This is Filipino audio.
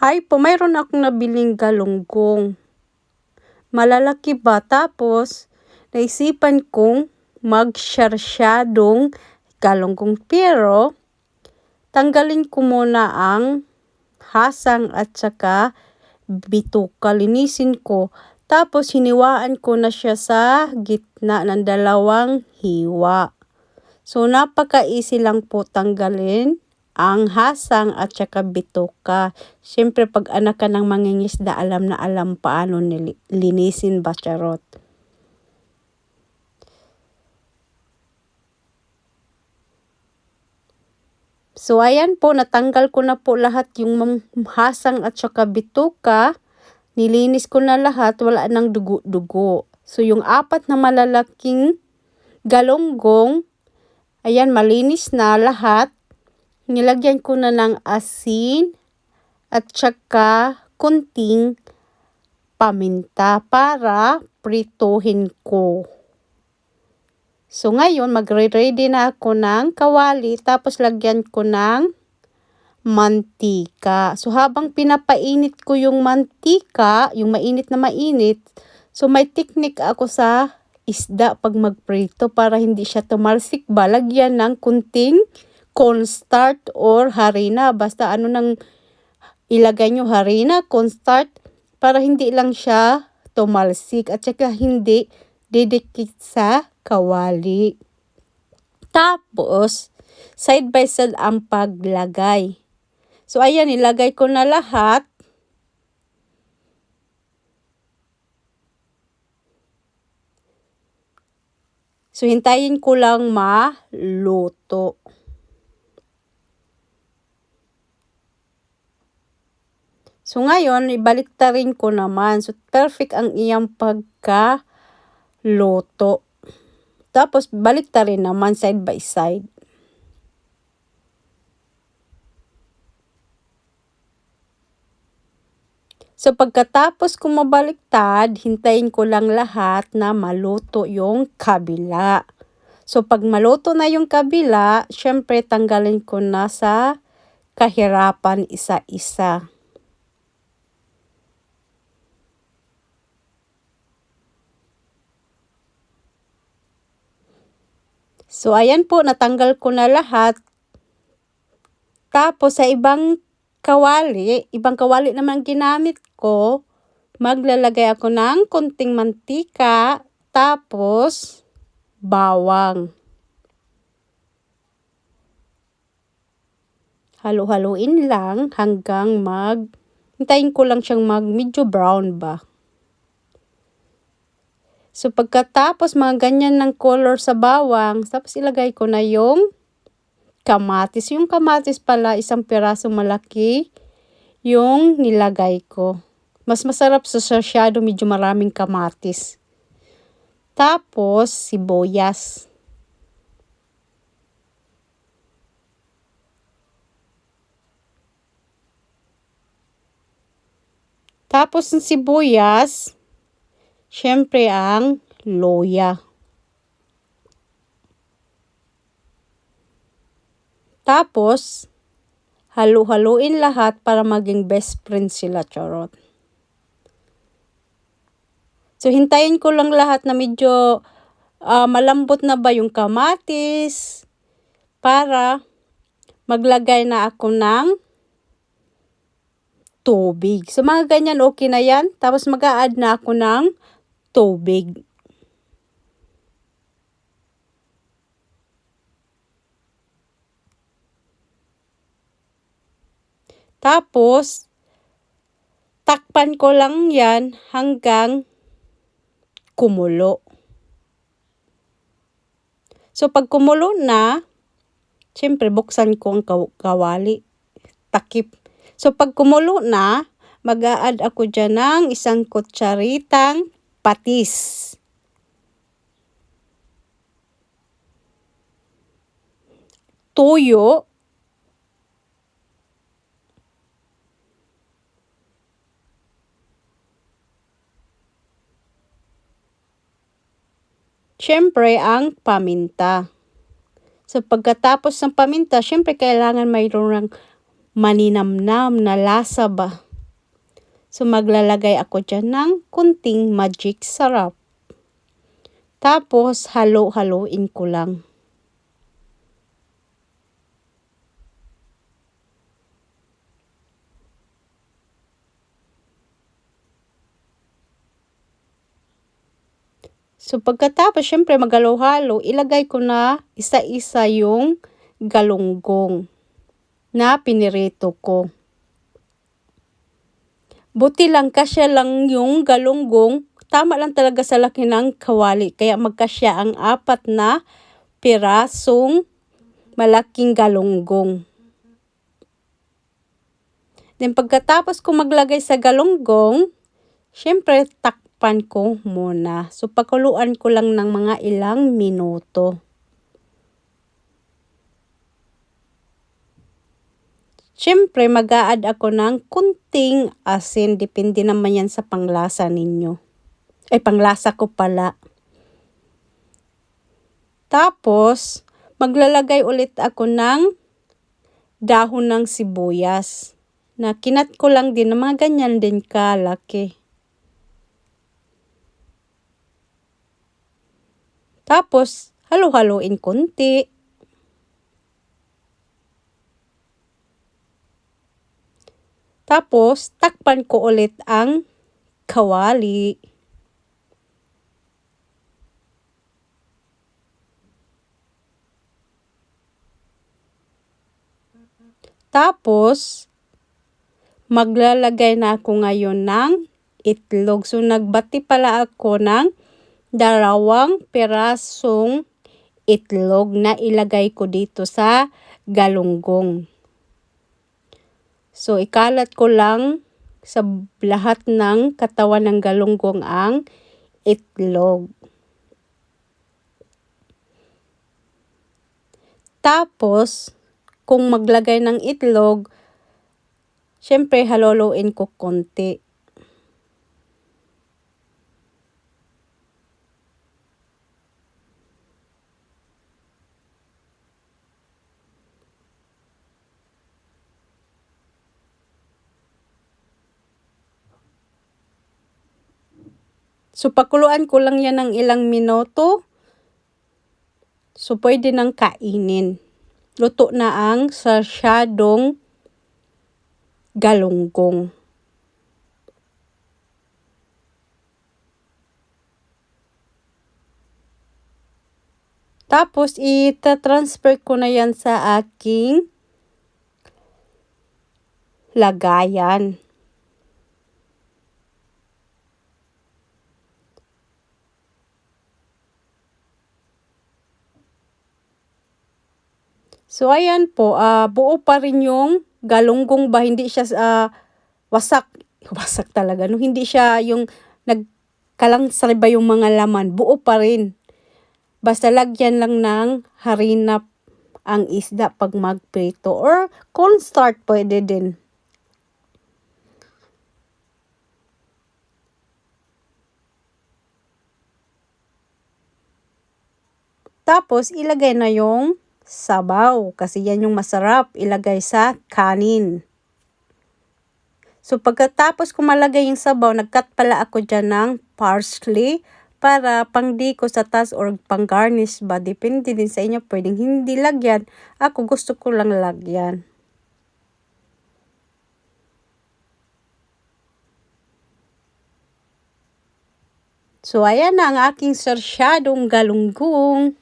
Hi po, mayroon akong nabiling galunggong. Malalaki ba? Tapos, naisipan kong mag-sharsyadong galunggong. Pero, tanggalin ko muna ang hasang at saka bituka. Linisin ko. Tapos, hiniwaan ko na siya sa gitna ng dalawang hiwa. So, napaka-easy lang po tanggalin ang hasang at saka bituka. Siyempre, pag anak ka ng mangingisda, alam na alam paano linisin ba charot. So, ayan po, natanggal ko na po lahat yung hasang at saka bituka. Nilinis ko na lahat, wala nang dugo-dugo. So, yung apat na malalaking galonggong, ayan, malinis na lahat nilagyan ko na ng asin at saka kunting paminta para prituhin ko. So ngayon, magre-ready na ako ng kawali tapos lagyan ko ng mantika. So habang pinapainit ko yung mantika, yung mainit na mainit, so may technique ako sa isda pag magprito para hindi siya tumalsik ba. Lagyan ng kunting cornstarch or harina. Basta ano nang ilagay nyo harina, cornstarch para hindi lang siya tumalsik at saka hindi didikit sa kawali. Tapos, side by side ang paglagay. So, ayan, ilagay ko na lahat. So, hintayin ko lang maluto. So ngayon, ibalik rin ko naman. So perfect ang iyang pagka-loto. Tapos balik rin naman side by side. So pagkatapos ko mabaliktad, hintayin ko lang lahat na maluto yung kabila. So pag maluto na yung kabila, syempre tanggalin ko na sa kahirapan isa-isa. So, ayan po, natanggal ko na lahat. Tapos, sa ibang kawali, ibang kawali naman ginamit ko, maglalagay ako ng konting mantika, tapos bawang. Halo-haluin lang hanggang mag, hintayin ko lang siyang mag medyo brown ba. So pagkatapos mga ganyan ng color sa bawang, tapos ilagay ko na yung kamatis. Yung kamatis pala, isang piraso malaki yung nilagay ko. Mas masarap sa shadow, medyo maraming kamatis. Tapos, sibuyas. Tapos, ng sibuyas, Siyempre ang loya. Tapos, halu-haluin lahat para maging best friend sila, charot. So, hintayin ko lang lahat na medyo uh, malambot na ba yung kamatis para maglagay na ako ng tubig. So, mga ganyan, okay na yan. Tapos, mag-a-add na ako ng tubig. Tapos, takpan ko lang yan hanggang kumulo. So, pag kumulo na, syempre, buksan ko ang kawali. Takip. So, pag kumulo na, mag-a-add ako dyan ng isang kutsaritang patis. Tuyo. Siyempre, ang paminta. So, pagkatapos ng paminta, siyempre, kailangan mayroon ng maninamnam na lasa ba. So, maglalagay ako dyan ng kunting magic sarap. Tapos, halo-haloin ko lang. So pagkatapos, syempre magalo-halo, ilagay ko na isa-isa yung galunggong na pinirito ko. Buti lang kasya lang yung galunggong, tama lang talaga sa laki ng kawali, kaya magkasya ang apat na pirasong malaking galunggong. Then pagkatapos ko maglagay sa galunggong, syempre tak takpan ko muna. So, pakuluan ko lang ng mga ilang minuto. Siyempre, mag-a-add ako ng kunting asin. Depende naman yan sa panglasa ninyo. Ay, panglasa ko pala. Tapos, maglalagay ulit ako ng dahon ng sibuyas. Na kinat ko lang din mga ganyan din kalaki. Tapos, halo-haloin konti. Tapos, takpan ko ulit ang kawali. Tapos, maglalagay na ako ngayon ng itlog. So, nagbati pala ako ng dalawang perasong itlog na ilagay ko dito sa galunggong. So, ikalat ko lang sa lahat ng katawan ng galunggong ang itlog. Tapos, kung maglagay ng itlog, syempre haloloin ko konti. So, pakuluan ko lang yan ng ilang minuto. So, pwede nang kainin. Luto na ang sarsyadong galunggong. Tapos, ita-transfer ko na yan sa aking lagayan. So, ayan po, uh, buo pa rin yung galunggong ba, hindi siya uh, wasak, wasak talaga, no? hindi siya yung nagkalang ba yung mga laman, buo pa rin. Basta lagyan lang ng harina ang isda pag magprito or cornstarch pwede din. Tapos, ilagay na yung sabaw kasi yan yung masarap ilagay sa kanin. So pagkatapos ko malagay yung sabaw, nagkat pala ako dyan ng parsley para pangdi ko sa tas or pang garnish ba. Depende din sa inyo, pwedeng hindi lagyan. Ako gusto ko lang lagyan. So, ayan na ang aking sarsyadong galunggong.